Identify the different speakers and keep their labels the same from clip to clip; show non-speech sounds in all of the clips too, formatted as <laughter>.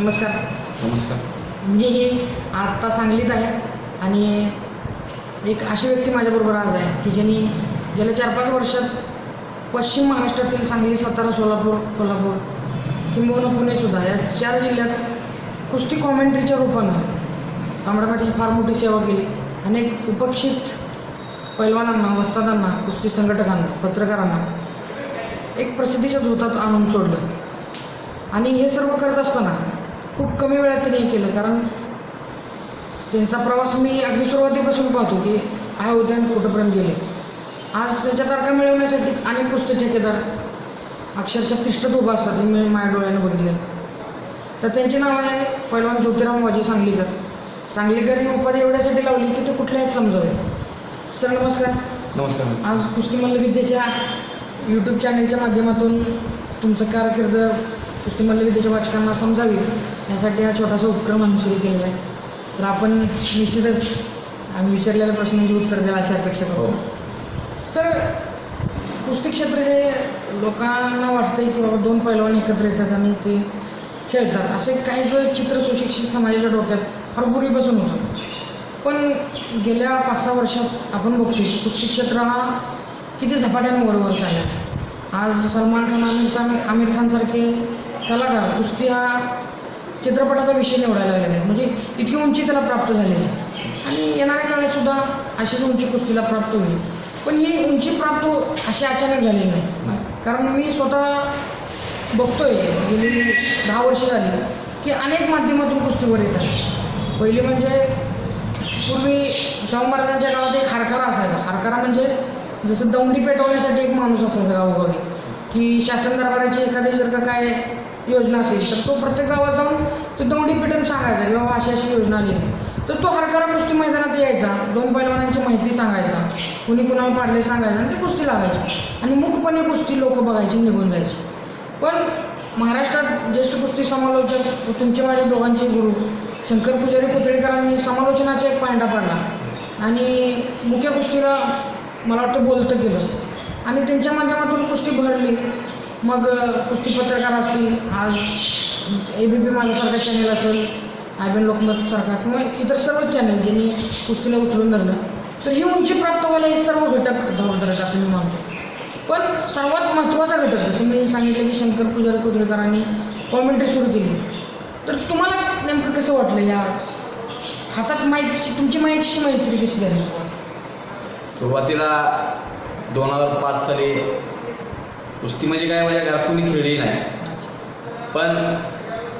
Speaker 1: नमस्कार.
Speaker 2: नमस्कार.
Speaker 1: मी आत्ता सांगलीत आहे आणि एक अशी व्यक्ती माझ्याबरोबर आज आहे की ज्यांनी गेल्या चार पाच वर्षात पश्चिम महाराष्ट्रातील सांगली सातारा सोलापूर कोल्हापूर किंबहुना पुणेसुद्धा या चार जिल्ह्यात कुस्ती कॉमेंट्रीच्या रूपानं तांबड्यामातीची फार मोठी सेवा केली. अनेक उपक्षित पैलवानांना वस्तादांना कुस्ती संघटकांना पत्रकारांना एक प्रसिद्धीच्या झोतात आणून सोडलं. आणि हे सर्व करत असताना खूप कमी वेळात त्यांनी हे केलं कारण त्यांचा प्रवास मी अगदी सुरुवातीपासून पाहतो की आहे होते आणि कुठंपर्यंत गेले. आज त्यांच्या तारखा मिळवण्यासाठी अनेक कुस्ती ठेकेदार अक्षरशः तिष्ठत उभा असतात हे मी माझ्या डोळ्यानं बघितले. तर त्यांचे नाव आहे पैलवान ज्योतिराम वाजे सांगलीकर. सांगलीकर ही उपाधी एवढ्यासाठी लावली की ते कुठल्याच समजावे. सर नमस्कार.
Speaker 2: नमस्कार.
Speaker 1: आज कुस्ती मल्लविद्येच्या यूट्यूब चॅनलच्या माध्यमातून तुमचं कारकीर्द कुस्ती मल्लविद्येच्या वाचकांना समजावी. यासाठी हा छोटासा उपक्रम आम्ही सुरू केलेला आहे. तर आपण निश्चितच आम्ही विचारलेल्या प्रश्नांची उत्तर द्याल अशी अपेक्षा
Speaker 2: हो.
Speaker 1: करतो सर कुस्ती क्षेत्र हे लोकांना वाटतंय की बाबा दोन पैलवान एकत्र येतात आणि ते खेळतात. असे काहीच चित्र सुशिक्षित समाजाच्या डोक्यात फार पूर्वीपासून होतं. पण गेल्या पाच सहा वर्षात आपण बघतो की कुस्ती क्षेत्र हा किती झपाट्याने वर वर चालला. आज सलमान खान आमिर खान आमिर खानसारखे कलाकार कुस्ती हा चित्रपटाचा विषय निवडायला लागलेला आहे. म्हणजे इतकी उंची त्याला प्राप्त झालेली आहे. आणि येणाऱ्या काळात सुद्धा अशीच उंची कुस्तीला प्राप्त होईल. पण ही उंची प्राप्त हो अशी अचानक झाली नाही. कारण मी स्वतः बघतोय म्हणजे गेली दहा वर्ष झाली की अनेक माध्यमातून कुस्तीवर येतात. पहिली म्हणजे पूर्वी शाहू महाराजांच्या एक हरकारा असायचा. हरकारा म्हणजे जसं दौंडी पेटवण्यासाठी एक माणूस असायचा गावोगावी की शासन दरबाराची एखादी जर का काय योजना असेल तर तो प्रत्येक गावात जाऊन ते दौंडी पेटून सांगायचा की बाबा अशी अशी योजना आली. तर तो हरकारा कुस्ती मैदानात यायचा दोन पैलवानांची माहिती सांगायचा कुणी कुणाला पाडले सांगायचं आणि ते कुस्ती लागायची. आणि मुखपणे कुस्ती लोक बघायची निघून जायची. पण महाराष्ट्रात ज्येष्ठ कुस्ती समालोचक तुमचे माझे दोघांचे गुरु शंकर पुजारी कुतळीकरांनी समालोचनाचा एक पांडा पाडला. आणि मुख्य कुस्तीला मला वाटतं बोलतं केलं आणि त्यांच्या माध्यमातून कुस्ती भरली. मग कुस्ती पत्रकार असतील आज ए बी पी माझ्यासारखा चॅनल असेल आय बी लोकमतसारखा किंवा इतर सर्वच चॅनल ज्यांनी कुस्तीला उचलून धरलं तर ही उंची प्राप्त व्हायला हे सर्व घटक जबाबदार आहेत असं मी मानतो. पण सर्वात महत्त्वाचा घटक जसं मी सांगितलं की शंकर पुजारी कोथळेकरांनी कॉमेंट्री सुरू केली. तर तुम्हाला नेमकं कसं वाटलं या हातात माईकची तुमची माईकशी मैत्री कशी झाली
Speaker 2: सुरुवातीला दोन हजार पाच साली कुस्ती म्हणजे काय माझ्या घरात कोणी खेळली नाही. पण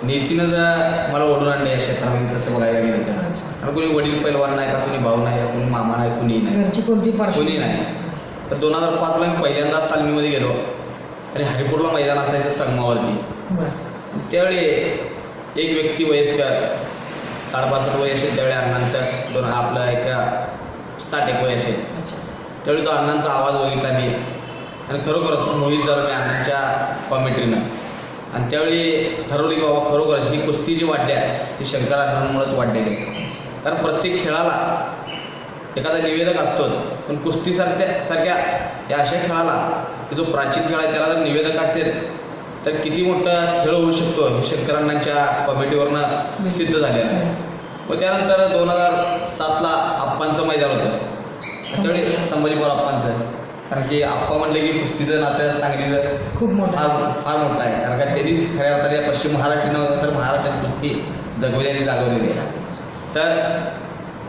Speaker 2: नेतीनं जर मला ओढून आणले या क्षेत्रामध्ये तसं बघायला गेलं तर. कारण कोणी वडील पैलवान नाही का कोणी भाऊ नाही का कोणी मामा नाही कोणी नाही.
Speaker 1: कोणती
Speaker 2: कोणी नाही. तर दोन हजार पाचला मी पहिल्यांदा तालमीमध्ये गेलो. आणि हरिपूरला मैदान असायचं संगमावरती. त्यावेळी एक व्यक्ती वयस्कर साडेपासष्ट वय असेल त्यावेळी अण्णांचं दोन आपलं एक साठ एक वय असेल. त्यावेळी तो अण्णांचा आवाज बघितला मी. आणि खरोखरच मोहित मी अण्णांच्या कॉमेंट्रीनं आणि त्यावेळी ठरवलं की बाबा खरोखरच ही कुस्ती जी वाढली आहे ती शंकर अण्णांमुळेच वाढलेली आहे. कारण प्रत्येक खेळाला एखादा निवेदक असतोच पण कुस्तीसारख्या सारख्या या अशा खेळाला की जो प्राचीन खेळ आहे त्याला जर निवेदक असेल तर किती मोठा खेळ होऊ शकतो हे शंकरांनाच्या कॉमेडीवरनं सिद्ध झालेलं आहे. मग त्यानंतर दोन हजार सातला आप्पांचं मैदान होतं. त्यावेळी संभाजीपूर आप्पांचं कारण की आप्पा म्हणले की कुस्तीचं नातं सांगलीचं
Speaker 1: खूप मोठा
Speaker 2: फार फार मोठा आहे. कारण का त्यांनीच खऱ्या अर्थाने पश्चिम महाराष्ट्रानं तर महाराष्ट्रात कुस्ती जगवली आणि जागवलेली आहे. तर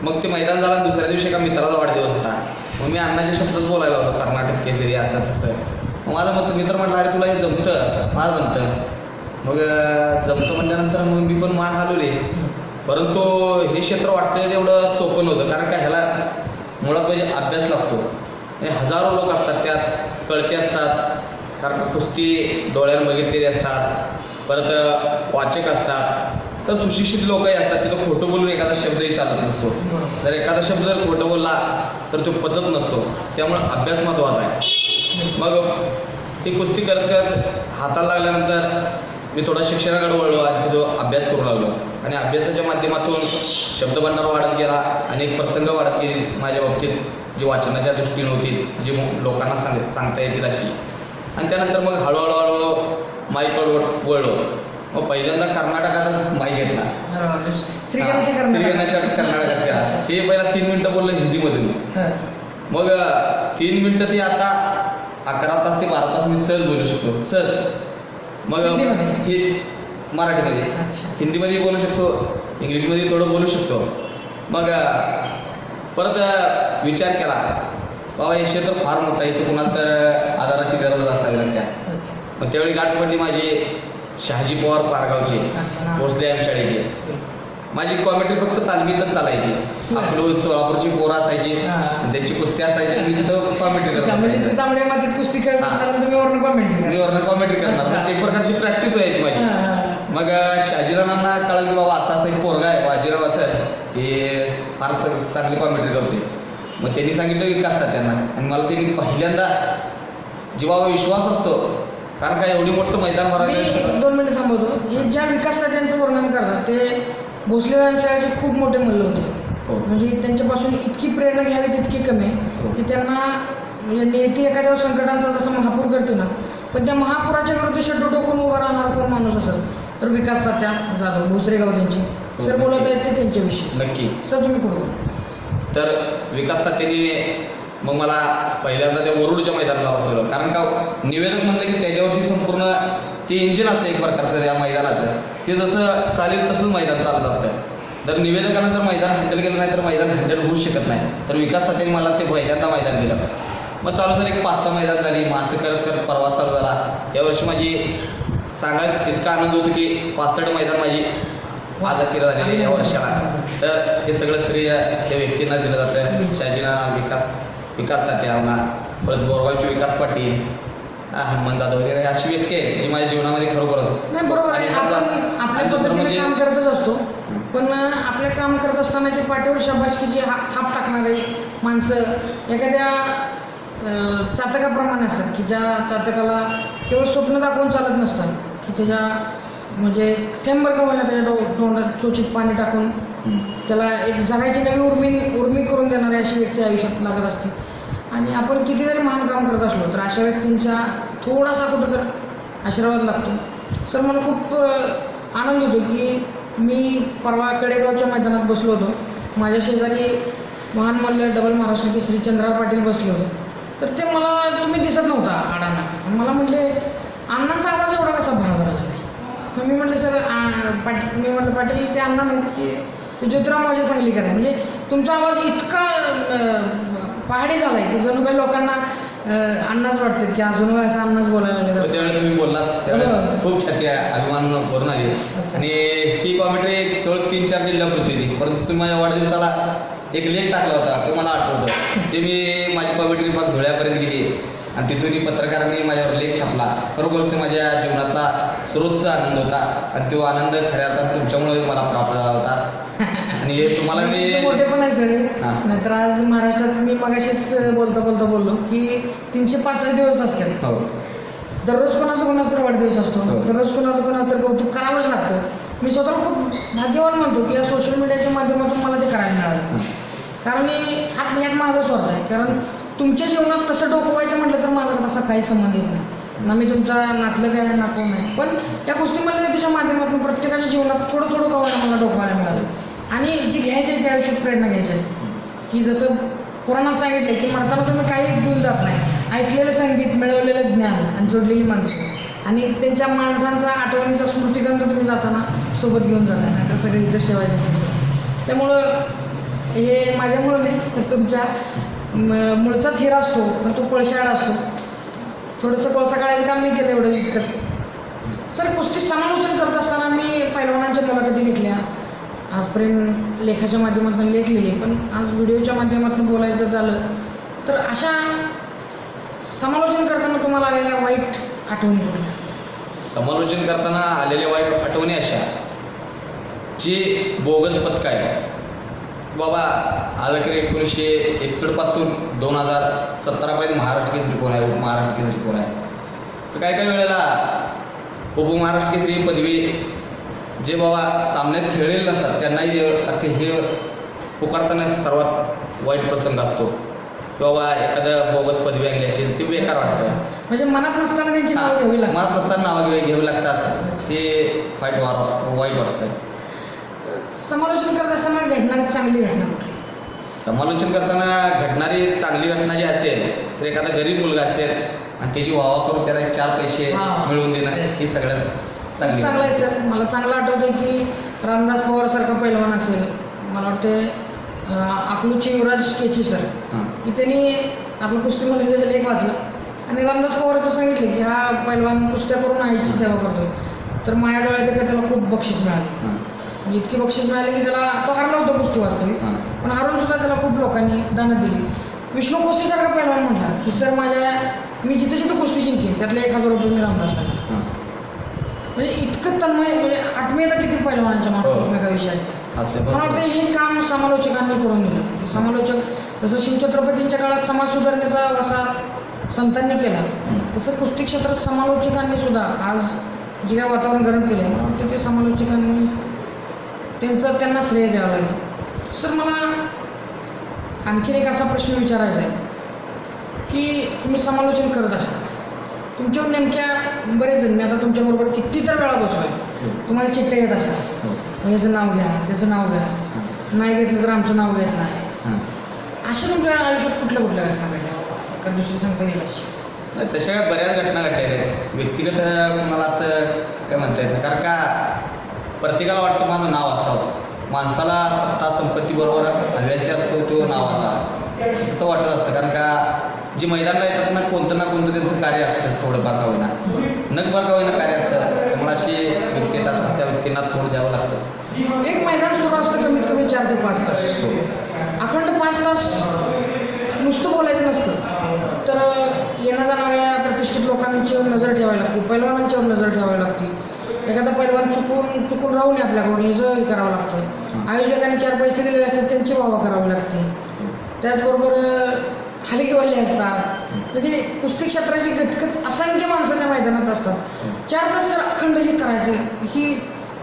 Speaker 2: मग ते मैदान झालं आणि दुसऱ्या दिवशी एका मित्राचा वाढदिवस होता. मग मी अण्णाच्या शब्दात बोलायला होतो कर्नाटक केसरी असं तसं. मग माझा मग मित्र म्हटला अरे तुला हे जमतं? मला जमतं. मग जमतं म्हटल्यानंतर मग मी पण मान हलवली परंतु हे क्षेत्र वाटतं तेवढं सोपं नव्हतं. कारण का ह्याला मुळात म्हणजे अभ्यास लागतो. आणि हजारो लोक असतात त्यात कळते असतात कारण का कुस्ती डोळ्यानं बघितलेली असतात परत वाचक असतात. तर सुशिक्षित लोकही असतात तिथं खोटं बोलून एखादा शब्दही चालत नसतो. जर एखादा शब्द जर खोटं बोलला तर तो पचत नसतो. त्यामुळं अभ्यास महत्त्वाचा आहे. मग ती कुस्ती करत करत हाताला लागल्यानंतर मी थोडा शिक्षणाकडे वळलो आणि तो अभ्यास करू लागलो. आणि अभ्यासाच्या माध्यमातून शब्दभंडार वाढत गेला अनेक प्रसंग वाढत गेले माझ्या बाबतीत. जी वाचनाच्या दृष्टीने होती जी लोकांना सांग सांगता येतील अशी. आणि त्यानंतर मग हळूहळू हळूहळू वळ- वळलो. मग पहिल्यांदा कर्नाटकातच माईक घेतला.
Speaker 1: श्रीगणेश
Speaker 2: श्रीगणेश कर्नाटकात केला ते पहिला तीन मिनिटं बोललं हिंदीमधून. मग तीन मिनिटं ती आता अकरा तास ते बारा तास मी सहज बोलू शकतो. सहज. मग? हे मराठीमध्ये. हिंदीमध्ये बोलू शकतो इंग्लिशमध्ये थोडं बोलू शकतो. मग परत विचार केला. बाबा हे क्षेत्र फार मोठं आहे इथे कुणाला तर आधाराची गरज असावी लागते. मग त्यावेळी गाठ पडली माझी शहाजी पवार पारगावची. भोसले आम शाळेची. माझी कॉमेडी फक्त तालमीतच चालायची. आपलं सोलापूरची पोरं असायची त्यांची कुस्ती असायची मी तिथं कॉमेंट्री
Speaker 1: म्हणजे
Speaker 2: असायचो.
Speaker 1: ते तांबड्या मातीत कुस्ती
Speaker 2: कॉमेंट्री करणार. एक प्रकारची प्रॅक्टिस व्हायची माझी. मग शाजीरावांना कळलं की बाबा असं असं एक पोरगा आहे बाजीरावाचं ते फार चांगली कॉमेंट्री करते मग त्यांनी सांगितलं विकास त्यांना आणि मला त्यांनी पहिल्यांदा जीवावर विश्वास असतो कारण काय एवढी मोठं मैदान भरायचं
Speaker 1: दोन मिनिटं थांबवतो हे ज्या विकास त्यांचं वर्णन करतात ते भोसले व्यायामशाळेचे खूप मोठे मूल्य होते
Speaker 2: हो.
Speaker 1: म्हणजे त्यांच्यापासून इतकी प्रेरणा घ्यावी तितकी कमी
Speaker 2: हो.
Speaker 1: आहे की त्यांना म्हणजे नेते एखाद्या संकटांचा जसं महापूर करते ना पण त्या महापुराच्या विरुद्ध शेड्यू टोकून उभा राहणार कोण माणूस असेल तर विकास तात्या जाधव भोसरेगाव त्यांची. सर बोलत आहेत ते त्यांच्याविषयी.
Speaker 2: नक्की.
Speaker 1: सर तुम्ही बोला.
Speaker 2: तर विकास त्यांनी मग मला पहिल्यांदा त्या वरुडच्या मैदानाला बसवलं. कारण का निवेदक म्हणलं की त्याच्यावरती संपूर्ण ते इंजिन असतं एक प्रकारचं त्या मैदानाचं. ते जसं चालेल तसंच मैदान चालत असतं. जर निवेदकानं जर मैदान हँडल केलं नाही तर मैदान हँडल होऊच शकत नाही. तर विकास त्यांनी मला ते पहिल्यांदा मैदान दिलं. मग चालू झालं एक पाच सहा मैदान झाली. मग असं करत करत परवा चालू झाला. यावर्षी माझी सांगायचं इतका आनंद होतो की पासष्ट मैदान माझी आजातीला झालेली आहे या वर्षाला. तर हे सगळं श्रेय त्या व्यक्तींना दिलं जातं शाजीना विकास विकास तात्यावना परत बोरगावचे विकास पाटील. हनुमान जाधव वगैरे अशी व्यक्ती आहे जी माझ्या जीवनामध्ये खरोखरच.
Speaker 1: नाही बरोबर आहे.
Speaker 2: आणि
Speaker 1: आपण पद्धतीने
Speaker 2: म्हणजे-
Speaker 1: काम करतच असतो. पण आपले काम करत असताना की पाठीवर शाबासकीची हा थाप टाकणारी माणसं एखाद्या चातकाप्रमाणे असतात की ज्या चातकाला केवळ स्वप्न दाखवून चालत नसतं की त्याच्या म्हणजे थेंबर का होईना त्याच्या डो तोंडात चोचीत पाणी टाकून त्याला एक जगायची नवी उर्मी उर्मी करून देणारी अशी व्यक्ती आयुष्यात लागत असते. आणि आपण किती जरी महान काम करत असलो तर अशा व्यक्तींचा थोडासा कुठं तर आशीर्वाद लागतो. सर मला खूप आनंद होतो की मी परवा कडेगावच्या मैदानात बसलो होतो. माझ्या शेजारी महान मल्ल डबल महाराष्ट्र केसरी चंद्रा पाटील बसले होते. तर ते मला तुम्ही दिसत नव्हता आडाना मला म्हटले अण्णांचा आवाज एवढा कसा भराभरा झाला मग मी म्हटलं सर पाटील मी म्हटलं पाटील ते अण्णा नाही की ते ज्योतिराव माझे सांगली करा म्हणजे तुमचा आवाज इतका पहाडी झाला आहे की जणू काही लोकांना अण्णाच वाटतात की अजून असं अण्णाच बोलायला लागले
Speaker 2: तर त्यावेळी तुम्ही बोललात त्यावेळी
Speaker 1: हो.
Speaker 2: खूप छाती अभिमान भरून आली. आणि ही कॉमेंट्री केवळ तीन चार जिल्ह्यापुरती होती. परंतु तुम्ही माझ्या वाढदिवसाला एक लेख टाकला होता तो मला आठवतो. ते मी माझी कॉमेंट्री मग धुळ्यापर्यंत गेली. आणि तिथूनही पत्रकारांनी माझ्यावर लेख छापला. खरोखर ते माझ्या जीवनातला सर्वोच्च आनंद होता. आणि तो आनंद खऱ्या अर्थात तुमच्यामुळे मला प्राप्त झाला होता. आणि हे तुम्हाला मी
Speaker 1: मोठे पण आहे सर.
Speaker 2: हां.
Speaker 1: नाहीतर आज महाराष्ट्रात मी मगाशीच बोलता बोलता बोललो की तीनशे पासष्ट दिवस असतात.
Speaker 2: हो.
Speaker 1: दररोज कोणाचा कोणाचा तर वाढदिवस असतो.
Speaker 2: हो.
Speaker 1: दररोज कोणाचं कोणाचं तर कौतुक करावंच लागतं. मी स्वतःला खूप भाग्यवान मानतो की या सोशल मीडियाच्या माध्यमातून मला ते करायला मिळालं. कारण मी हात ह्यात माझा स्वार्थ आहे. कारण तुमच्या जीवनात तसं डोकवायचं म्हटलं तर माझा तसा काही संबंध येत नाही. ना मी तुमचा नातलं काय ना कोण नाही पण त्या गोष्टी मला तुझ्या माध्यमातून प्रत्येकाच्या जीवनात थोडं थोडं कवायला मला डोकवायला मिळालं. आणि जी घ्यायची आहे त्या आयुष्यात प्रेरणा घ्यायची असते. की जसं पुराणात सांगितलं की मरताना तुम्ही काही घेऊन जात नाही. ऐकलेलं संगीत मिळवलेलं ज्ञान आणि जोडलेली माणसं. आणि त्यांच्या माणसांचा आठवणीचा स्मृतिगंध तुम्ही जाताना सोबत घेऊन जाता नाही तर सगळं इथंच ठेवायचं त्यामुळं हे माझ्यामुळं नाही तर तुमच्या मूळचाच हिरा असतो पण तो कोळशाड असतो. थोडंसं कोळसा काढायचं काम मी केलं एवढं इतकंच. सर कुस्ती समालोचन करत असताना मी पैलवानांच्या मुलाखती घेतल्या. आजपर्यंत लेखाच्या माध्यमातून लेख लिहिले पण आज व्हिडिओच्या माध्यमातून बोलायचं झालं तर अशा समालोचन करताना तुम्हाला आलेल्या वाईट आठवणी
Speaker 2: समालोचन करताना आलेल्या वाईट आठवणी अशा. जे बोगस पथक आहे बाबा आज अखेर एकोणीसशे एकसष्टपासून दोन हजार सतरापर्यंत महाराष्ट्र केसरी कोण आहे? उपमहाराष्ट्र केसरी कोण आहे? तर काही काही वेळेला उपमहाराष्ट्र केसरी पदवी जे बाबा सामन्यात खेळलेले नसतात त्यांनाही ते हे पुकारताना सर्वात वाईट प्रसंग असतो. किंवा एखादं बोगस पदवी आणली असेल ती बेकार वाटतं.
Speaker 1: म्हणजे मनात नसताना त्यांची नावं घ्यावी लागतात.
Speaker 2: मनात नसताना नावं घ्यावी लागतात. ते फाईट वार वाईट वाटतं
Speaker 1: समालोचन करत असताना घडणारी चांगली घटना कुठली?
Speaker 2: समालोचन करताना घडणारी चांगली घटना जी असेल तर एखादा गरीब मुलगा असेल आणि त्याची वावा करून त्याला चार पैसे
Speaker 1: हा.
Speaker 2: मिळवून देणं
Speaker 1: Yes.
Speaker 2: ही सगळ्यात चांगली
Speaker 1: चांगलं आहे सर. मला चांगलं आठवतंय की रामदास पवारसारखा पैलवान असेल. मला वाटते अकलूचे युवराज केची सर
Speaker 2: हां.
Speaker 1: की त्यांनी आपलं कुस्तीमध्ये त्याचा लेख वाचला आणि रामदास पवारचं सांगितलं की हा पैलवान कुस्त्या करून आईची सेवा करतोय. तर माझ्या डोळ्यात एका त्याला खूप बक्षीस मिळाली.
Speaker 2: हां.
Speaker 1: म्हणजे इतकी बक्षीस मिळाली की त्याला तो हरला होता कुस्ती वास्तविक पण हारून सुद्धा त्याला खूप लोकांनी दानत दिली. विष्णू खोसेसारखा पैलवान म्हटला की सर माझ्या मी जिथे जिथे कुस्ती जिंकेन त्यातले एक हजार रुपये मी रामदासला म्हणजे इतकं तन्मय म्हणजे आत्मीयता किती पैलवानांच्या मनात
Speaker 2: हो.
Speaker 1: एकमेकाविषयी असते मला. वाटतं हे काम समालोचकांनी करून दिलं. समालोचक जसं शिवछत्रपतींच्या काळात समाज सुधारणेचा असा संतांनी केला तसं कुस्ती क्षेत्रात समालोचकांनी सुद्धा आज जे काय वातावरण गरम केलं मला वाटतं ते समालोचकांनी त्यांचं त्यांना श्रेय द्यावं लागेल. सर मला आणखीन एक असा प्रश्न विचारायचा आहे की तुम्ही समालोचन करत असता. तुमच्यावर नेमक्या बरेच जण मी आता तुमच्याबरोबर किती तर वेळा बसलोय. तुम्हाला चिठ्ठ्या येत असतात.
Speaker 2: हो.
Speaker 1: ह्याचं नाव घ्या त्याचं नाव घ्या. नाही घेतलं तर आमचं नाव घेत नाही.
Speaker 2: हां.
Speaker 1: अशा तुमच्या आयुष्यात कुठल्या कुठल्या घटना घडल्या? एका दुसरी सांगता येईल अशी.
Speaker 2: नाही, तशा बऱ्याच घटना घडलेल्या आहेत. व्यक्तिगत मला असं काय म्हणता येत कारण का? प्रत्येकाला वाटतं माझं नाव असावं. माणसाला सत्ता संपत्ती बरोबर हव्याशी असतो तो नाव असावं. असं वाटत असतं कारण का जे मैदानाला येतात ना कोणतं ना कोणतं त्यांचं कार्य असतं थोडंफार का होईना. नकभर का होईना कार्य असतं. त्यामुळे अशी व्यक्ती येतात अशा व्यक्तींना थोडं द्यावं लागतं.
Speaker 1: एक मैदान सुरू असतं कमीत कमी चार ते पाच तास. अखंड पाच तास नुसतं बोलायचं नसतं. तर येण्या जाणाऱ्या प्रतिष्ठित लोकांच्यावर नजर ठेवावी लागते पैलवानांच्यावर नजर ठेवावी लागते. एखादा पैलवान चुकून चुकून राहू नये आपल्याकडून हे करावं लागतं आयोजकांनी चार पैसे दिलेले असतात त्यांची वावा करावी लागते. त्याचबरोबर हलकीवाले असतात. म्हणजे कुस्ती क्षेत्राची घटकत असंख्य माणसं त्या मैदानात असतात. चार तास जर अखंड हे करायचं ही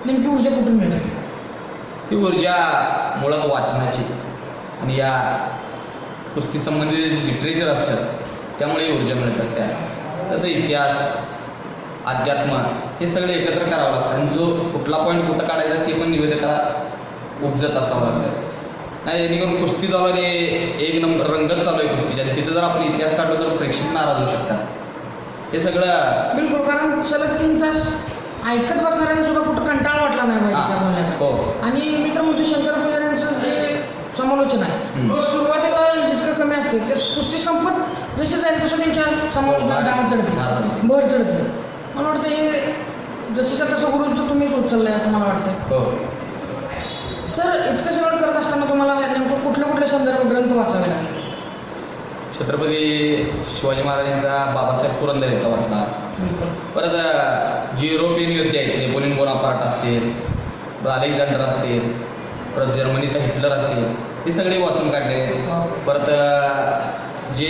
Speaker 1: नेमकी ऊर्जा कुठून मिळते?
Speaker 2: ही ऊर्जा मुळात वाचनाची. आणि या कुस्ती संबंधित लिटरेचर असतं त्यामुळे ऊर्जा मिळत असते. तसं इतिहास अध्यात्म हे सगळे एकत्र करावं लागतं. आणि जो कुठला पॉईंट कुठं काढायचा ते पण निवेदकाला उपजत असावं लागतं. नाही जेणेकरून कुस्ती चालू आणि एक नंबर रंगत चालू आहे कुस्तीची आणि तिथं जर आपण इतिहास काढलो तर प्रेक्षक नाराज होऊ शकतात. हे सगळं
Speaker 1: बिलकुल कारण सलग तीन तास ऐकत बसणाऱ्यांना सुद्धा कुठं कंटाळा वाटला नाही
Speaker 2: हां,
Speaker 1: आणि मी तर म्हणतो शंकर पुजाऱ्यांचं जे समालोचन आहे सुरुवातीला जितकं कमी असते ते कुस्ती संपत जसे जाईल तसं त्यांच्या समालोचनात
Speaker 2: हो,
Speaker 1: चढते. भर चढते. मला वाटतं हे जसंच्या तसं गुरुचं तुम्हीच उचललंय असं मला वाटतं
Speaker 2: हो.
Speaker 1: सर इतकं सगळं करत असताना तुम्हाला नेमकं कुठले कुठले संदर्भ ग्रंथ वाचावे लागले?
Speaker 2: छत्रपती शिवाजी महाराजांचा बाबासाहेब पुरंदर यांचा वाटला
Speaker 1: बिलकुल.
Speaker 2: परत अ, जे युरोपियन युद्ध आहेत नेपोलियन बोनापार्ट असतील परत अलेक्झांडर असतील परत जर्मनीचा हिटलर असतील हे सगळे वाचून काढले. परत अ, जे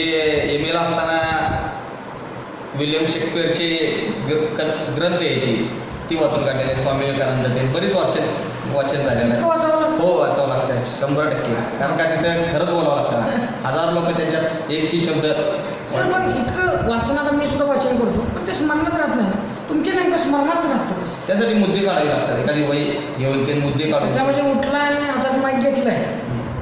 Speaker 2: एम एला असताना विल्यम क- ग्रंथ यायची. ती वाचून काढलेले आहेत. स्वामी विवेकानंद ते. बरीच वाचन वाचन झालेलं आहे हो वाचावं लागतं. शंभर टक्के. कारण का तिथं खरंच बोलावं लागतं हजार लोक त्यांच्यात एकही शब्द
Speaker 1: सर पण इतकं वाचनात मी सुद्धा वाचन करतो. पण ते स्मरणात राहत नाही. तुमच्या नेमकं स्मरणात राहतं
Speaker 2: त्यासाठी मुद्दे काढावे लागतात. एखादी वही घेऊन ते मुद्दे काढून.
Speaker 1: त्याच्या म्हणजे उठला आणि हातात माईक घेतलाय.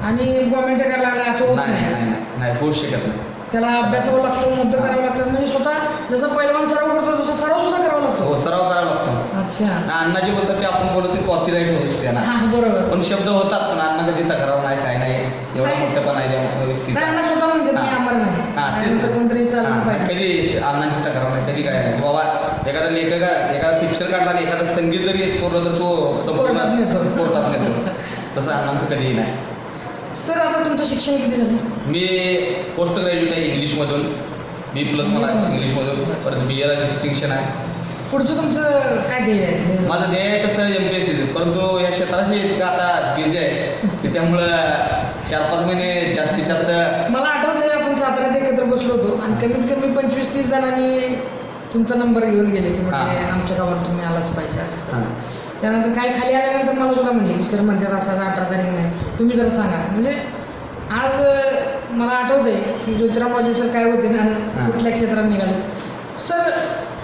Speaker 1: आणि कॉमेंट करायला लागला असं होत
Speaker 2: नाही नाही
Speaker 1: नाही.
Speaker 2: नाही नाही. नाही होऊ शकत नाही.
Speaker 1: त्याला अभ्यासावं लागतं मुद्दे करावं लागतात. म्हणजे स्वतः जसं पैलवान सराव करतो तसा सराव सुद्धा करावा लागतो.
Speaker 2: हो सराव करावा लागतो.
Speaker 1: अच्छा.
Speaker 2: आणि अण्णा जे बोलतात ते आपण बोलतो ते कॉपीराईट होऊ शकते ना.
Speaker 1: हा बरोबर.
Speaker 2: पण शब्द होतात पण अण्णा कधी तक्रार नाही काय नाही. एवढा
Speaker 1: नाही.
Speaker 2: मोठं पण आहे
Speaker 1: नाही अण्णा स्वतः मी
Speaker 2: हा.
Speaker 1: नाही.
Speaker 2: हा, ते-
Speaker 1: त्यानंतर कोणतरी चाललं
Speaker 2: हा,
Speaker 1: पाहिजे.
Speaker 2: कधी अण्णांची तक्रार नाही कधी काय नाही. बाबा एखादा लेखक एखादा पिक्चर काढला आणि एखादा संगीत जरी कोरलं तर तो
Speaker 1: कोर्टात नेतो.
Speaker 2: कोर्टात नेतो. तसं अण्णांचं कधीही नाही.
Speaker 1: सर आता तुमचं शिक्षण किती झालं?
Speaker 2: मी पोस्ट ग्रॅज्युएट आहे इंग्लिशमधून बी प्लस मला इंग्लिशमधून परत बी एला डिस्टिंक्शन आहे.
Speaker 1: पुढचं तुमचं काय ध्येय आहे?
Speaker 2: माझं ध्येय आहे तसं एम पी एस सी परंतु या क्षेत्राशी इतकं आता बिझी आहे की त्यामुळं चार पाच महिने जास्तीत जास्त
Speaker 1: मला आठवतं आपण साताऱ्यात एकत्र बसलो होतो आणि कमीत कमी पंचवीस तीस जणांनी तुमचा नंबर घेऊन गेले की म्हणजे. आमच्या गावात तुम्ही आलाच पाहिजे असं. तसं. त्यानंतर काही खाली आल्यानंतर मला सुद्धा म्हणले की सर म्हणतात असं असं अठरा तारीख नाही. तुम्ही जरा सांगा. म्हणजे आज अं, मला आठवतंय की ज्योतिरामाजी सर काय होते ना
Speaker 2: हां.
Speaker 1: कुठल्या क्षेत्रात निघाले सर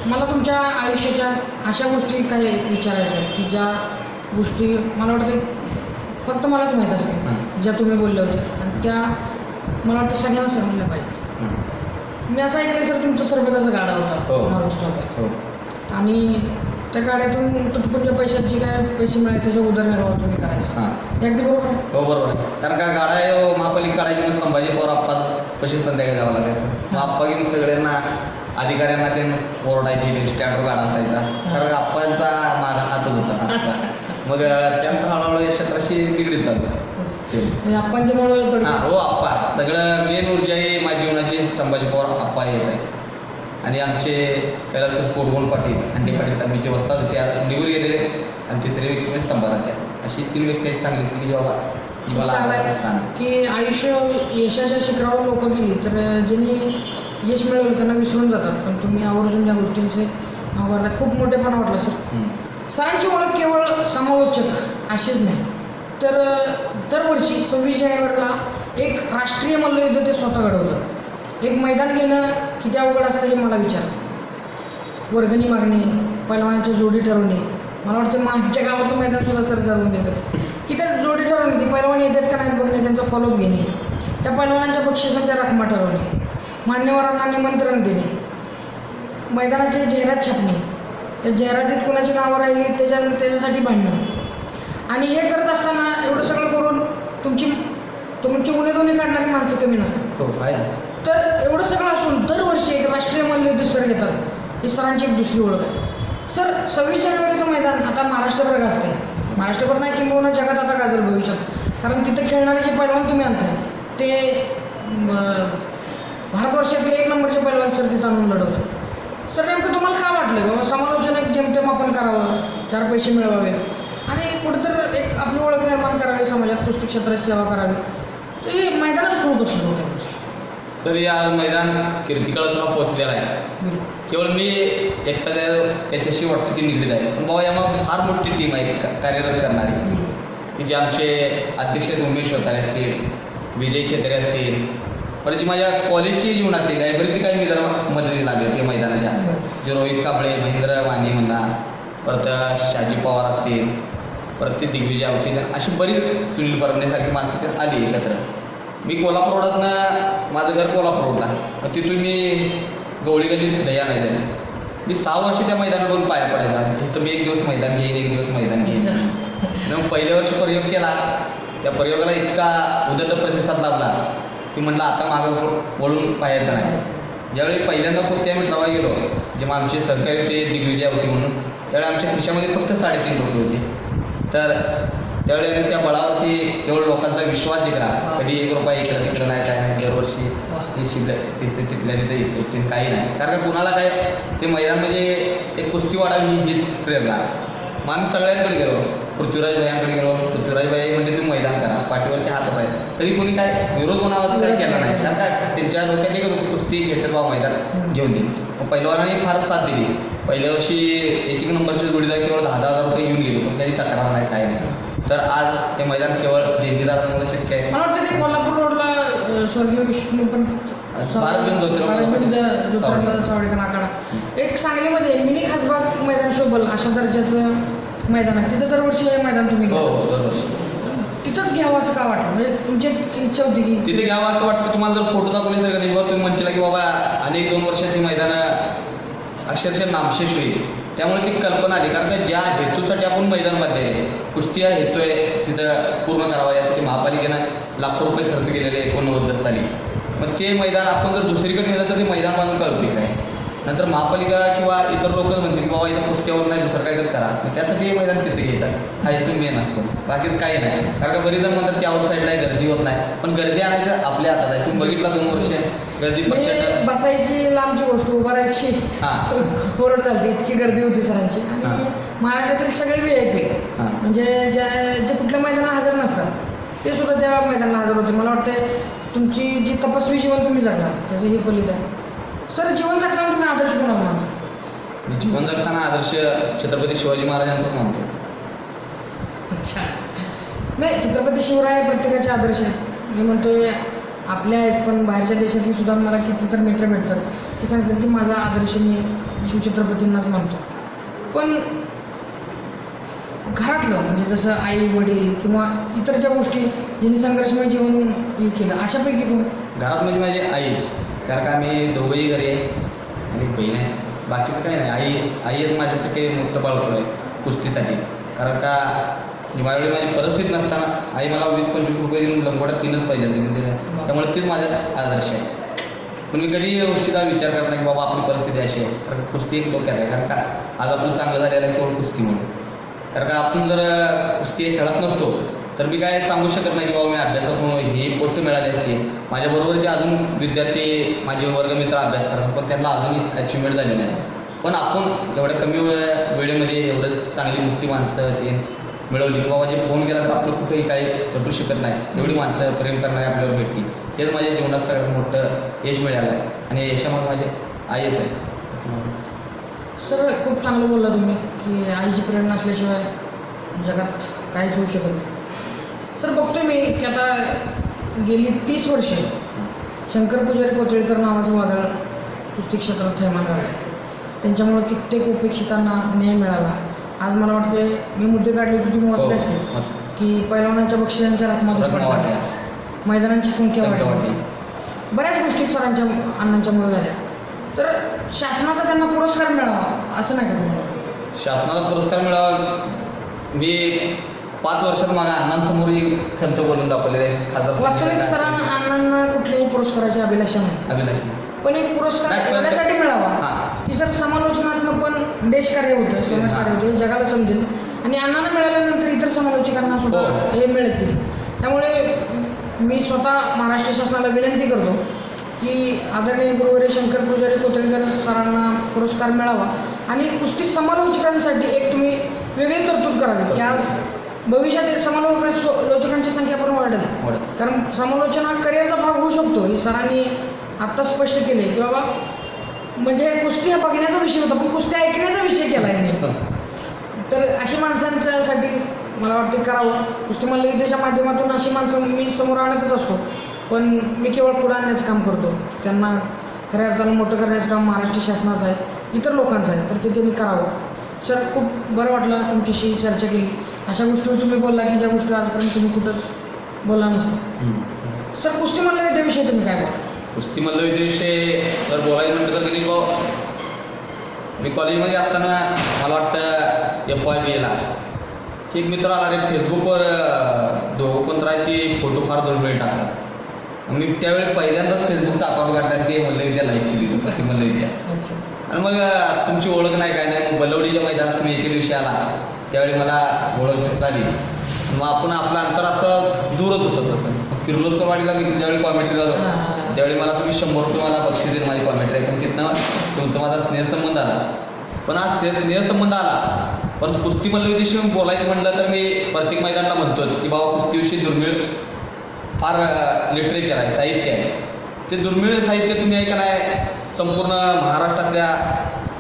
Speaker 1: मला तुमच्या आयुष्याच्या अशा गोष्टी काही विचारायच्या आहेत की ज्या गोष्टी मला वाटतं फक्त मलाच माहीत असतील
Speaker 2: हां.
Speaker 1: ज्या तुम्ही बोलले होते आणि त्या मला वाटतं सगळ्यांना समजल्या पाहिजे
Speaker 2: हं.
Speaker 1: मी असं ऐकलं सर तुमचा सरबताचा गाडा
Speaker 2: हो.
Speaker 1: होता मारुती चौकात
Speaker 2: हो
Speaker 1: आणि त्या गाड्यातून तुटपुंच्या पैशात जे काय पैसे मिळाले त्याचा उदरनिर्वाह तुम्ही करायचा.
Speaker 2: हां.
Speaker 1: अगदी बरोबर. आहे.
Speaker 2: हो बरोबर आहे. कारण का गाडा आहे हो, महापालिका काढायची मग संभाजी पवार आप्पा पशी संध्याकाळी जावं लागायचं मग आप्पा घेऊन सगळ्यांना अधिकाऱ्यांना ते ओरडायची स्टँडवर गाडा असायचा. कारण का आप्पांचा माग हातच होता ना
Speaker 1: अच्छा.
Speaker 2: मग अं, त्यानंतर हळूहळू या क्षेत्राशी निगडीत झालं. ते.
Speaker 1: म्हणजे
Speaker 2: हा हो आप्पा. सगळं मेन ऊर्जा ही माझ्या जीवनाची संभाजी पवार आप्पा हेच आहे. आणि आमचे कैलास कोडगोल पाटील अंडे पाटील आम्हीचे वस्ताद होते. आज निघून गेलेले. आणि तिसरे व्यक्ती म्हणजे संभाजी त्या अशी तीन व्यक्ती आहेत चांगली की जेव्हा की मला
Speaker 1: की आयुष्य यशाच्या शिखरावर लोक गेली तर ज्यांनी यश मिळवलं त्यांना विसरून जातात. पण तुम्ही आवर्जून या गोष्टींचे आम्हाला खूप मोठेपणा वाटलं सर. सरांची ओळख केवळ समालोचक अशीच नाही. तर दरवर्षी सव्वीस जानेवारीला एक राष्ट्रीय मल्लयुद्ध ते स्वतः घडवतात एक मैदान घेणं किती अवघड असतं हे मला विचार. वर्गणी मागणे पैलवानाची जोडी ठरवणे. मला वाटतं मागच्या आमच्या गावातलं मैदान सुद्धा सर ठरवून देतं की त्या जोडी ठरवून ती पैलवान येतात का नाही बघणे त्यांचा फॉलोअप घेणे. त्या पैलवानांच्या बक्षिसाच्या रकमा ठरवणे. मान्यवरांना निमंत्रण देणे. मैदानाचे जाहिरात छापणे. त्या जाहिरातीत कुणाची नावं राहिली त्याच्या त्याच्यासाठी भांडणं. आणि हे करत असताना एवढं सगळं करून तुमची तुमची उणेधुणे काढणारी माणसं कमी नसतात.
Speaker 2: हो आहे
Speaker 1: तर एवढं सगळं असून दरवर्षी एक राष्ट्रीय मल्लयुद्ध सर घेतात ही सरांची एक दुसरी ओळख आहे. सर सव्वीस जानेवारीचं मैदान आता महाराष्ट्रभर गाजते महाराष्ट्रभर नाही किंबहुना जगात आता गाजल भविष्यात. कारण तिथं खेळणारे जे पैलवान तुम्ही आणताय ते भारतवर्षातील भारतवर्षातले एक नंबरचे पैलवान सर तिथं आणून लढवतात. सर नेमकं तुम्हाला काय वाटलं? बाबा समालोचन एक जेमतेम आपण करावं चार पैसे मिळवावेत आणि कुठंतर एक आपली ओळख निर्माण करावी समाजात कुस्ती क्षेत्रात सेवा करावी. ते हे मैदानच खूप कसं होतं.
Speaker 2: तर या मैदान कीर्तिकळाला पोहोचलेला आहे. केवळ मी त्या- त्याच्याशी वाटतं की निगडीत आहे. पण बाबा यामध्ये फार मोठी टीम आहे कार्यरत करणारी. की जे आमचे अध्यक्ष उमेश होतारे असतील विजय खेतरे असतील परत जी माझ्या कॉलेजची जीवनातली लायब्ररीतली काही मी जरा मदती लागली होती मैदानाच्या. जे रोहित कांबळे महेंद्र वाणी म्हणा परत शाजी पवार असतील परत ते दिग्विजय आवटील अशी बरीच सुनील परमण्यासारखी माणसं ते आली एकत्र. मी कोल्हापूरवरातनं माझं घर कोल्हापूर रोडला मग तिथून मी गवळी गल्लीत दया नाही झाली. मी सहा वर्ष त्या मैदानावरून पाया पडायचा इथं मी एक दिवस मैदान घेईन एक दिवस मैदान घेईन. मग पहिल्या वर्षी प्रयोग केला. त्या प्रयोगाला इतका उदट प्रतिसाद लाभला की म्हटलं आता मागं वळून पाहायचं नाही ज्यावेळी पहिल्यांदा कुस्ती आम्ही ट्रवा गेलो जेव्हा आमचे सहकारी होते दिग्विजय होती म्हणून त्यावेळी आमच्या खिशामध्ये फक्त साडेतीन रुपये होते. तर त्यावेळी आम्ही त्या बळावरती केवळ लोकांचा विश्वास जिंकला. कधी एक रुपया इकडं तिकडं नाही काय नाही दरवर्षी. ही. शिल्लक तिथे तिथल्या तिथे इसेफ्टीन काही नाही. कारण का कुणाला काय ते मैदान म्हणजे एक कुस्ती वाढावी हीच प्रेरणा. मग आम्ही सगळ्यांकडे गेलो. पृथ्वीराज भाईंकडे गेलो. पृथ्वीराज भाई म्हणजे तुम्ही मैदान करा. पाठीवरती हातच आहे कधी कोणी काय विरोध कोणावर काही केला नाही. कारण काय त्यांच्या डोक्यात होती कुस्ती बाबा मैदान घेऊन देईल मग पहिलवानाने फार साथ दिली. पहिल्या वर्षी एक एक नंबरचे जोडीदार केवळ दहा दहा हजार रुपये घेऊन गेले पण काही तक्रार नाही काय नाही. तर आज हे मैदान केवळ देणगीदारांमुळे शक्य आहे.
Speaker 1: मला वाटतं ते कोल्हापूर रोडला स्वर्गीय विष्णू पण
Speaker 2: सावडेकर.
Speaker 1: आखाडा. एक सांगलीमध्ये मिनी खासबाग मैदान शोभल अशा दर्जाचं मैदान आहे. तिथं दरवर्षी हे मैदान तुम्ही
Speaker 2: हो. हो
Speaker 1: तिथंच घ्यावं असं का वाटलं? म्हणजे तुमची इच्छा होती की
Speaker 2: तिथे घ्यावं असं वाटतं. तुम्हाला जर फोटो दाखवले तर तुम्ही म्हणशीला की बाबा अनेक दोन वर्षाची मैदानं अक्षरशः नामशेष होईल. त्यामुळे ती कल्पना आली. कारण का ज्या हेतूसाठी आपण मैदान बांधलेले कुस्ती हा हेतू आहे तिथं पूर्ण करावा यासाठी महापालिकेनं लाखो रुपये खर्च केलेले एकोणनव्वद साली मग ते मैदान आपण जर दुसरीकडे नेलं तर ते मैदान बांधून कळते काय? नंतर महापालिका किंवा इतर लोक म्हणतील बाबा इथं कुस्त्यावर नाही दुसरं काहीतरी करा. मग त्यासाठी हे मैदान तिथे घेतात हा हेतू मेन असतो. बाकीच काही नाही. कारण का बरीच जण म्हणतात की आउट साईडला गर्दी होत नाही. पण गर्दी आणायचं आपल्या हातात आहे. तुम्ही बघितला दोन वर्ष गर्दी प्रचंड.
Speaker 1: बसायची लांबची गोष्ट उभा राहायची.
Speaker 2: हां. <laughs>
Speaker 1: ओरड चालते इतकी गर्दी होती सरांची. आणि. महाराष्ट्रातील सगळे व्ही आय पी
Speaker 2: हां.
Speaker 1: म्हणजे ज्या जे कुठल्या मैदानाला हजर नसतात ते सुद्धा त्या मैदानाला हजर होते. मला वाटतं तुमची जी तपस्वी जीवन तुम्ही जगला त्याचं हे फलित आहे. सर जीवन जगताना तुम्ही आदर्श कोणाला मानता?
Speaker 2: मी जीवन जगताना आदर्श छत्रपती शिवाजी महाराजांचाच मानतो.
Speaker 1: अच्छा. नाही छत्रपती शिवराय प्रत्येकाचे आदर्श आहे मी म्हणतोय आपल्या आहेत पण बाहेरच्या देशातली सुद्धा मला किती तर मित्र भेटतात. ते सांगतात की माझा आदर्श मी शिवछत्रपतींनाच मानतो. पण घरातलं म्हणजे जसं आई वडील किंवा इतर ज्या गोष्टी ज्यांनी संघर्षमय जीवन हे केलं अशापैकी कोण?
Speaker 2: घरात म्हणजे माझी आईच. कारण का आम्ही दोघंही घरी आहे आणि बहीण आहे. बाकी काही नाही. आई आई एक माझ्यासाठी मोठं बाळकडं आहे कुस्तीसाठी. कारण का माझ्याकडे माझी परिस्थिती नसताना आई मला वीस पंचवीस रुपये देऊन लंगोटात तीनच पाहिजे दिलं म्हणजे त्यामुळे तीच माझा आदर्श आहे. पण मी कधी गोष्टीचा विचार करत नाही की बाबा आपली परिस्थिती अशी आहे. कारण का कुस्ती एक डोक्यात आहे. कारण का आज आपलं चांगलं झालेलं आहे केवळ म्हणून कारण का आपण जर कुस्ती हे खेळत नसतो तर मी काय सांगू शकत नाही की बाबा मी अभ्यासातून ही पोस्ट मिळाली असते. माझ्याबरोबर जे अजून विद्यार्थी माझे वर्गमित्र अभ्यास करतात पण त्यांना अजून अचिव्हमेंट झाली नाही. पण आपण एवढ्या कमी वे- वेळेमध्ये एवढंच चांगली मुक्ती माणसं ते मिळवली. की बाबा जे फोन केला तर आपलं कुठेही काही घटू शकत नाही. एवढी माणसं प्रेम करणारी आपल्यावर भेटली. हेच माझ्या जीवनात सगळ्यात मोठं यश मिळालं आहे. आणि यशामध्ये यशामुळे माझे आईच आहे. असं
Speaker 1: सर खूप चांगलं बोलला तुम्ही की आईची प्रेरणा असल्याशिवाय जगात काहीच होऊ शकत नाही. सर बघतोय मी की आता गेली तीस वर्षे शंकर पुजारी कोतळीकर नावाचं वादळ कुस्ती क्षेत्रात थैमान झालं त्यांच्यामुळे कित्येक उपेक्षितांना न्याय मिळाला आज मला वाटते मी मुद्दे काढले होते तुम्ही वाचले असतील
Speaker 2: हो,
Speaker 1: की पैलवानांच्या बक्षिसांच्या रकमा
Speaker 2: रकमा
Speaker 1: दुप्पट
Speaker 2: वाढल्या.
Speaker 1: झाल्या. मैदानांची संख्या वाढली. बऱ्याच गोष्टी सरांच्या अण्णांच्यामुळे झाल्या तर शासनाचा त्यांना पुरस्कार मिळावा असं नाही का?
Speaker 2: शासनाचा पुरस्कार मिळावा मी पाच वर्षात माझ्या अण्णांसमोर ही खंत बोलून दाखवलेली आहे खासदार
Speaker 1: वास्तविक सरांना अण्णांना कुठल्याही पुरस्काराची अभिलाषा नाही.
Speaker 2: अभिलाष
Speaker 1: पण एक पुरस्कार
Speaker 2: नाही, पण-
Speaker 1: एवढ्यासाठी मिळावा
Speaker 2: हां.
Speaker 1: की सर समालोचनातनं पण देश कार्य होतं समाज कार्य होतं जगाला समजेल. आणि अण्णांना मिळाल्यानंतर इतर समालोचकांना सुद्धा
Speaker 2: हो.
Speaker 1: हे मिळतील. त्यामुळे मी स्वतः महाराष्ट्र शासनाला विनंती करतो की आदरणीय गुरुवारी शंकर पुजारी कोथळीकर सरांना पुरस्कार मिळावा. आणि कुस्ती समालोचकांसाठी एक तुम्ही वेगळी तरतूद करावी की आज भविष्यात समालोचकांची संख्या पण वाढेल.
Speaker 2: वाढेल.
Speaker 1: कारण समालोचन हा करिअरचा भाग होऊ शकतो हे सरांनी आत्ता स्पष्ट केले की बाबा म्हणजे कुस्ती हा बघण्याचा विषय होता पण कुस्ती ऐकण्याचा विषय केला याने. तर अशी माणसांच्यासाठी मला वाटते करावं. कुस्ती मल्लयुद्धाच्या माध्यमातून अशी माणसं मी समोर आणतच असतो. पण मी केवळ पुढे आणण्याचं काम करतो. त्यांना खऱ्या अर्थानं मोठं करण्याचं काम महाराष्ट्र शासनाचं आहे इतर लोकांचं आहे तर ते त्यांनी करावं. सर खूप बरं वाटलं तुमच्याशी चर्चा केली. अशा गोष्टीवर तुम्ही बोलला की ज्या गोष्टी आजपर्यंत तुम्ही कुठंच बोलला नसतं. सर कुस्ती मल्लयुद्धाविषयी तुम्ही काय बोला
Speaker 2: कुस्ती मल्लविषयी जर बोलायचं म्हटलं तर कधी मी कॉलेजमध्ये असताना मला वाटतं एफ वाय बी एला की एक मित्र आला रे फेसबुकवर दोघं पण तर ती फोटो फार दोन वेळ टाकतात मी त्यावेळी पहिल्यांदाच फेसबुकचं अकाउंट काढलं ते मल्लविद्या लाईक केली होती कुस्ती मल्लविद्या
Speaker 1: अच्छा.
Speaker 2: आणि मग तुमची ओळख नाही काय नाही मग बलवडीच्या मैदानात तुम्ही एके दिवशी आला. त्यावेळी मला ओळख झाली मग आपण आपलं अंतर असं दूरच होतं तसं. मग किर्लोस्करवाडीला मी ज्यावेळी कॉमेंट्री झालो. त्यावेळी मला तुम्ही शंभर रुपये मला बक्षीस देईल माझी कॉमेंट्री आहे पण तिथनं तुमचा माझा स्नेहसंबंध आला. पण आज ते स्नेहसंबंध आला. पण कुस्ती मल्लविषयी मी बोलायचं म्हटलं तर मी प्रत्येक मैदानाला म्हणतोच की बाबा कुस्तीविषयी दुर्मिळ फार लिटरेचर आहे साहित्य आहे. ते दुर्मिळ साहित्य तुम्ही ऐका नाही. संपूर्ण महाराष्ट्रातल्या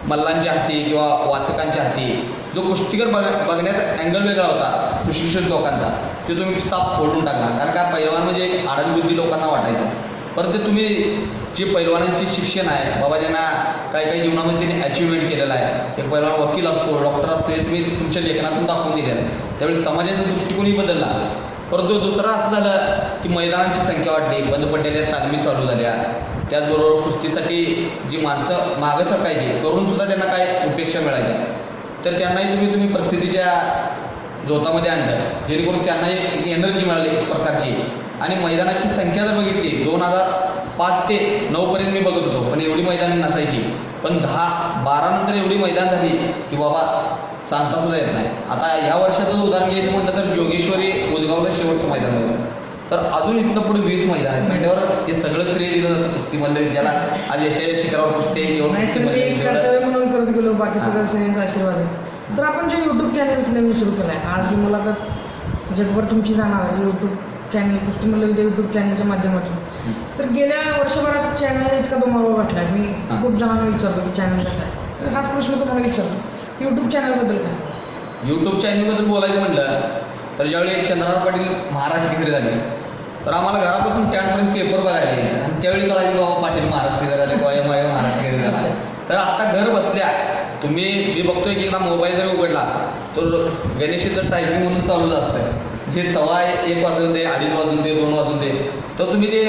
Speaker 2: मल्लांच्या हाती किंवा वाचकांच्या हाती. जो कुस्तीकर बघ बघण्याचा अँगल वेगळा होता सुशिक्षित लोकांचा ते तुम्ही साफ फोडून टाकला. कारण का पैलवान म्हणजे एक आडनबुद्धी लोकांना वाटायचं. परंतु तुम्ही जे पैलवानांचे शिक्षण आहे बाबा ज्यांना काही काही जीवनामध्ये त्यांनी अचिव्हमेंट केलेलं आहे एक पैलवान वकील असतो डॉक्टर असतो हे तुम्ही तुमच्या लेखनातून दाखवून दिलेलं आहे. त्यावेळी समाजाचा दृष्टिकोनही बदलला. परंतु दुसरं असं झालं की मैदानांची संख्या वाढली बंद पडलेल्या तालमी चालू झाल्या. त्याचबरोबर कुस्तीसाठी जी माणसं मागं सरकायची करून सुद्धा त्यांना काय उपेक्षा मिळायच्या तर त्यांनाही तुम्ही तुम्ही प्रसिद्धीच्या जोतामध्ये आणलं. जेणेकरून त्यांनाही एक एनर्जी मिळाली एक प्रकारची. आणि मैदानाची संख्या जर बघितली दोन हजार पाच ते नऊपर्यंत मी बघत होतो पण एवढी मैदान नसायची. पण दहा बारा नंतर एवढी मैदान झाली की बाबा सांगता सुद्धा येत नाही. आता या वर्षाचं उदाहरण घ्यायचं म्हटलं तर जोगेश्वरी उदगावला शेवटचं मैदान होतं तर अजून इथलं पुढे वीस मैदान आहेत. म्हटल्यावर हे सगळं श्रेय दिलं जातं कुस्ती मल्ल ज्याला आज यशस्वी शिखरावर कुस्ती आहे,
Speaker 1: करत गेलो बाकी
Speaker 2: हां.
Speaker 1: सगळं सगळ्यांचा आशीर्वाद आहे. सर आपण जे यूट्यूब चॅनल्स नवीन सुरू केलं आहे आज ही मुलाखत जगभर तुमची जाणार आहे यूट्यूब चॅनल कुस्ती मल्लविद्या यूट्यूब चॅनलच्या माध्यमातून. तर गेल्या वर्षभरात चॅनल इतका तुम्हाला वाटला. मी. खूप जणांना विचारतो की चॅनल कसं आहे. तर हाच प्रश्न तुम्हाला विचारतो. यूट्यूब चॅनलबद्दल काय?
Speaker 2: यूट्यूब चॅनलबद्दल बोलायचं म्हटलं तर ज्यावेळी चंद्रराव पाटील महाराष्ट्र केसरी झाले तर आम्हाला घरापासून स्टँडपर्यंत पेपर बघायला यायचं आणि त्यावेळी कळायची बाबा पाटील महाराष्ट्री झाले किंवा एम आय महाराष्ट्री झाला
Speaker 1: अच्छा.
Speaker 2: तर आता घर बसल्या तुम्ही मी बघतोय की एकदा मोबाईल जरी उघडला तर गणेशीचं टायपिंग म्हणून चालूच असतं. जे सव्वा एक वाजून दे अडीच वाजून दे दोन वाजून दे तर तुम्ही ते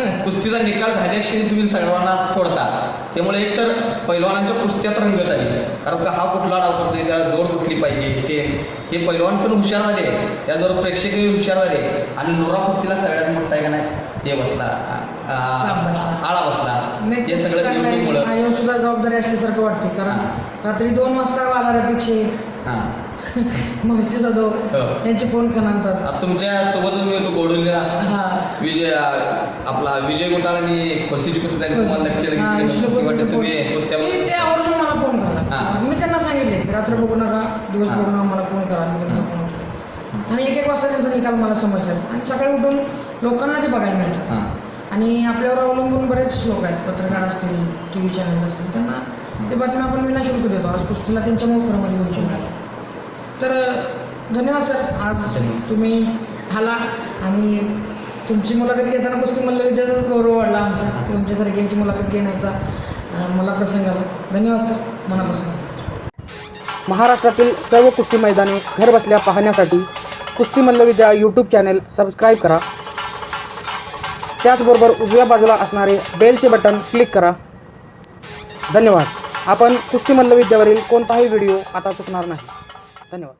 Speaker 2: <laughs> कुस्तीचा निकाल झाल्याशिवाय तुम्ही सर्वांना सोडता. त्यामुळे एकतर पैलवानांच्या कुस्त्यात रंगत आली. कारण का हा कुठला डाव करतोय? त्याला जोड कुठली पाहिजे? ते हे पैलवान पण हुशार झाले. त्याचबरोबर प्रेक्षकही हुशार झाले. आणि नोरा कुस्तीला सगळ्यात मोठा आहे का नाही? ते बसला. आ-
Speaker 1: चाप बसला.
Speaker 2: आळा बसला.
Speaker 1: नाही
Speaker 2: हे सगळं
Speaker 1: चांगलं आहे.
Speaker 2: युट्यूबमुळं
Speaker 1: माझ्यावर सुद्धा जबाबदारी असल्यासारखं वाटते कारण रात्री दोन वाजता वालारापेक्षा एक
Speaker 2: हां.
Speaker 1: जाधव
Speaker 2: हो.
Speaker 1: यांचे फोन
Speaker 2: आता तुमच्या सोबतच मी होतो
Speaker 1: हा.
Speaker 2: विजय आपला विजय गोटाळ आणि खोसीची कुस्ती झाली तुम्हाला
Speaker 1: हा, विष्णू
Speaker 2: तुम्ही
Speaker 1: ते ते आवर्जून मला फोन
Speaker 2: हा.
Speaker 1: करतात मी त्यांना सांगितले की रात्र बघू नका दिवस
Speaker 2: हा.
Speaker 1: बघू नका मला फोन करा मी त्यांना फोन उचलेन. आणि एक एक वाजता त्यांचा निकाल मला समजला. आणि सकाळी उठून लोकांना ते बघायला मिळतं.
Speaker 2: हां.
Speaker 1: आणि आपल्यावर अवलंबून बरेच लोक आहेत पत्रकार असतील टी व्ही चॅनल्स असतील त्यांना ते बातम्या आपण विनाशुल्क देतो. आज कुस्तीला त्यांच्या मोफरमध्ये येऊन मिळाला तर धन्यवाद सर. आज. तुम्ही आला आणि तुमची मुलाखत घेताना कुस्ती मल्लविद्याचाच गौरव वाढला आमचा. तुमच्यासारख्यांची मुलाखत घेण्याचा मला प्रसंग आला. धन्यवाद सर. मनापासून. महाराष्ट्रातील सर्व कुस्ती मैदाने घरबसल्या पाहण्यासाठी कुस्ती मल्लविद्या यूट्यूब चॅनेल सबस्क्राईब करा. त्याचबरोबर उजव्या बाजूला असणारे बेलचे बटन क्लिक करा. धन्यवाद. आपण कुस्ती मल्लविद्यावरील कोणताही व्हिडिओ आता चुकणार नाही. धन्यवाद.